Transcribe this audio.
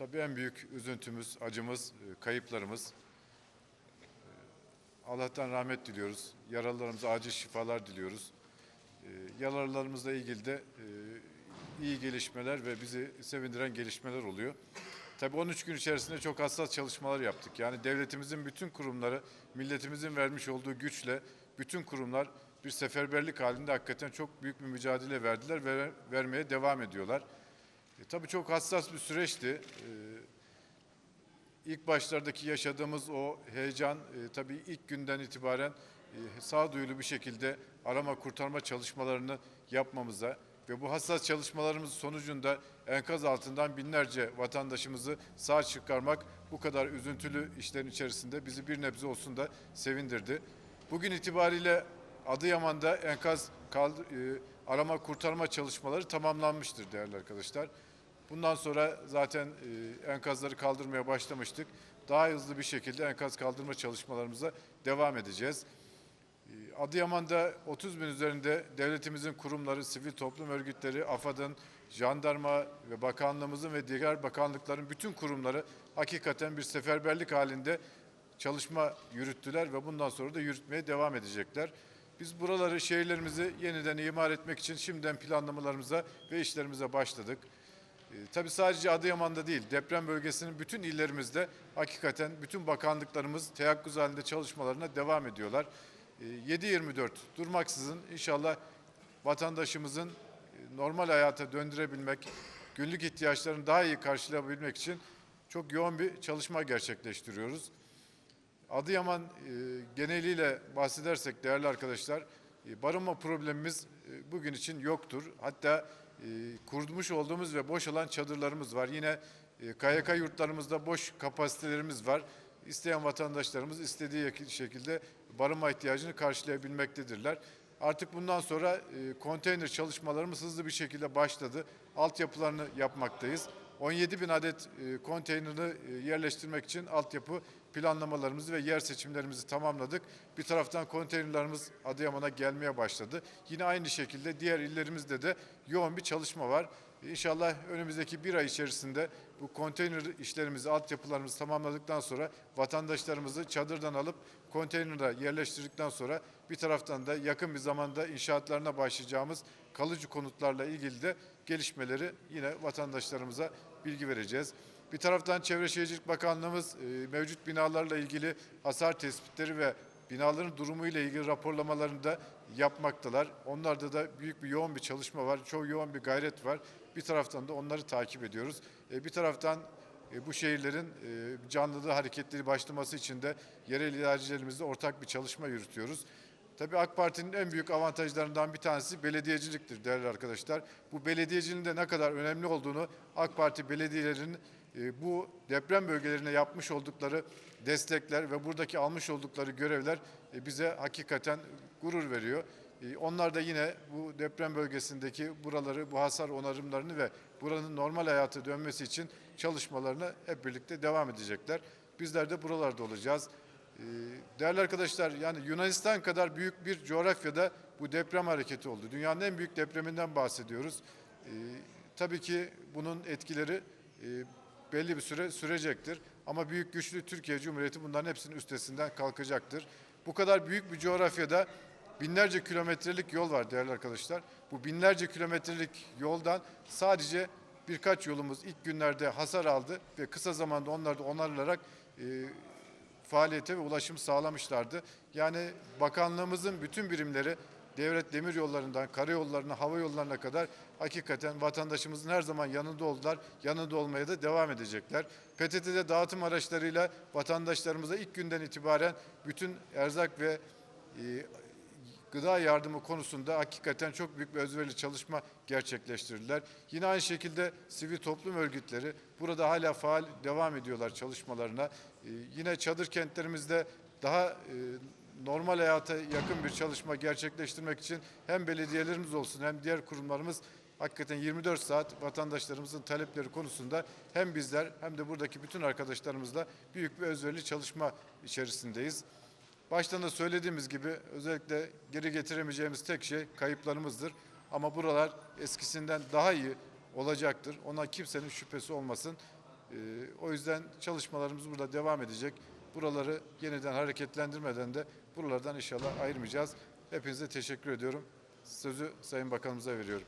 Tabii en büyük üzüntümüz, acımız, e, kayıplarımız. E, Allah'tan rahmet diliyoruz. Yaralılarımıza acil şifalar diliyoruz. E, Yaralılarımızla ilgili de iyi gelişmeler ve bizi sevindiren gelişmeler oluyor. Tabii 13 gün içerisinde çok hassas çalışmalar yaptık. Yani devletimizin bütün kurumları, milletimizin vermiş olduğu güçle bütün kurumlar bir seferberlik halinde hakikaten çok büyük bir mücadele verdiler ve vermeye devam ediyorlar. E, tabii çok hassas bir süreçti. E, ilk başlardaki yaşadığımız o heyecan e, tabii ilk günden itibaren e, sağduyulu bir şekilde arama kurtarma çalışmalarını yapmamıza ve bu hassas çalışmalarımız sonucunda enkaz altından binlerce vatandaşımızı sağ çıkarmak bu kadar üzüntülü işlerin içerisinde bizi bir nebze olsun da sevindirdi. Bugün itibariyle Adıyaman'da enkaz kaldı, e, arama kurtarma çalışmaları tamamlanmıştır değerli arkadaşlar. Bundan sonra zaten e, enkazları kaldırmaya başlamıştık. Daha hızlı bir şekilde enkaz kaldırma çalışmalarımıza devam edeceğiz. E, Adıyaman'da 30 bin üzerinde devletimizin kurumları, sivil toplum örgütleri, AFAD'ın, jandarma ve bakanlığımızın ve diğer bakanlıkların bütün kurumları hakikaten bir seferberlik halinde çalışma yürüttüler ve bundan sonra da yürütmeye devam edecekler. Biz buraları, şehirlerimizi yeniden imar etmek için şimdiden planlamalarımıza ve işlerimize başladık. E, tabii sadece Adıyaman'da değil, deprem bölgesinin bütün illerimizde hakikaten bütün bakanlıklarımız teyakkuz halinde çalışmalarına devam ediyorlar. E, 7-24 durmaksızın inşallah vatandaşımızın e, normal hayata döndürebilmek, günlük ihtiyaçlarını daha iyi karşılayabilmek için çok yoğun bir çalışma gerçekleştiriyoruz. Adıyaman e, geneliyle bahsedersek değerli arkadaşlar, e, barınma problemimiz bugün için yoktur. Hatta kurmuş olduğumuz ve boş olan çadırlarımız var. Yine e, KYK yurtlarımızda boş kapasitelerimiz var. İsteyen vatandaşlarımız istediği şekilde barınma ihtiyacını karşılayabilmektedirler. Artık bundan sonra e, konteyner çalışmalarımız hızlı bir şekilde başladı. Altyapılarını yapmaktayız. 17 bin adet e, konteyneri e, yerleştirmek için altyapı planlamalarımızı ve yer seçimlerimizi tamamladık. Bir taraftan konteynerlarımız Adıyaman'a gelmeye başladı. Yine aynı şekilde diğer illerimizde de yoğun bir çalışma var. İnşallah önümüzdeki bir ay içerisinde bu konteyner işlerimizi, altyapılarımızı tamamladıktan sonra vatandaşlarımızı çadırdan alıp konteynere yerleştirdikten sonra bir taraftan da yakın bir zamanda inşaatlarına başlayacağımız kalıcı konutlarla ilgili de gelişmeleri yine vatandaşlarımıza bilgi vereceğiz. Bir taraftan Çevre Şehircilik Bakanlığımız e, mevcut binalarla ilgili hasar tespitleri ve binaların durumu ile ilgili raporlamalarını da yapmaktalar. Onlarda da büyük bir yoğun bir çalışma var, çok yoğun bir gayret var. Bir taraftan da onları takip ediyoruz. E, bir taraftan e, bu şehirlerin canlılığı hareketleri başlaması için de yerel idarecilerimizle ortak bir çalışma yürütüyoruz. Tabii AK Parti'nin en büyük avantajlarından bir tanesi belediyeciliktir değerli arkadaşlar. Bu belediyeciliğin de ne kadar önemli olduğunu AK Parti belediyelerinin e, bu deprem bölgelerine yapmış oldukları destekler ve buradaki almış oldukları görevler e, bize hakikaten gurur veriyor. E, Onlar da yine bu deprem bölgesindeki buraları, bu hasar onarımlarını ve buranın normal hayata dönmesi için çalışmalarına hep birlikte devam edecekler. Bizler de buralarda olacağız. Ee, Değerli arkadaşlar yani Yunanistan kadar büyük bir coğrafyada bu deprem hareketi oldu. Dünyanın en büyük depreminden bahsediyoruz. Ee, tabii ki bunun etkileri e, belli bir süre sürecektir. Ama büyük güçlü Türkiye Cumhuriyeti bunların hepsinin üstesinden kalkacaktır. Bu kadar büyük bir coğrafyada binlerce kilometrelik yol var değerli arkadaşlar. Bu binlerce kilometrelik yoldan sadece birkaç yolumuz ilk günlerde hasar aldı ve kısa zamanda onlar da onarılarak e, faaliyete ve ulaşım sağlamışlardı. Yani bakanlığımızın bütün birimleri devlet demir yollarından karayollarına, hava yollarına kadar hakikaten vatandaşımızın her zaman yanında oldular. Yanında olmaya da devam edecekler. PTT'de dağıtım araçlarıyla vatandaşlarımıza ilk günden itibaren bütün erzak ve e, gıda yardımı konusunda hakikaten çok büyük bir özverili çalışma gerçekleştirdiler. Yine aynı şekilde sivil toplum örgütleri burada hala faal devam ediyorlar çalışmalarına. Ee, yine çadır kentlerimizde daha e, normal hayata yakın bir çalışma gerçekleştirmek için hem belediyelerimiz olsun hem diğer kurumlarımız hakikaten 24 saat vatandaşlarımızın talepleri konusunda hem bizler hem de buradaki bütün arkadaşlarımızla büyük bir özverili çalışma içerisindeyiz. Baştan da söylediğimiz gibi özellikle geri getiremeyeceğimiz tek şey kayıplarımızdır. Ama buralar eskisinden daha iyi olacaktır. Ona kimsenin şüphesi olmasın. E, o yüzden çalışmalarımız burada devam edecek. Buraları yeniden hareketlendirmeden de buralardan inşallah ayırmayacağız. Hepinize teşekkür ediyorum. Sözü Sayın Bakanımıza veriyorum.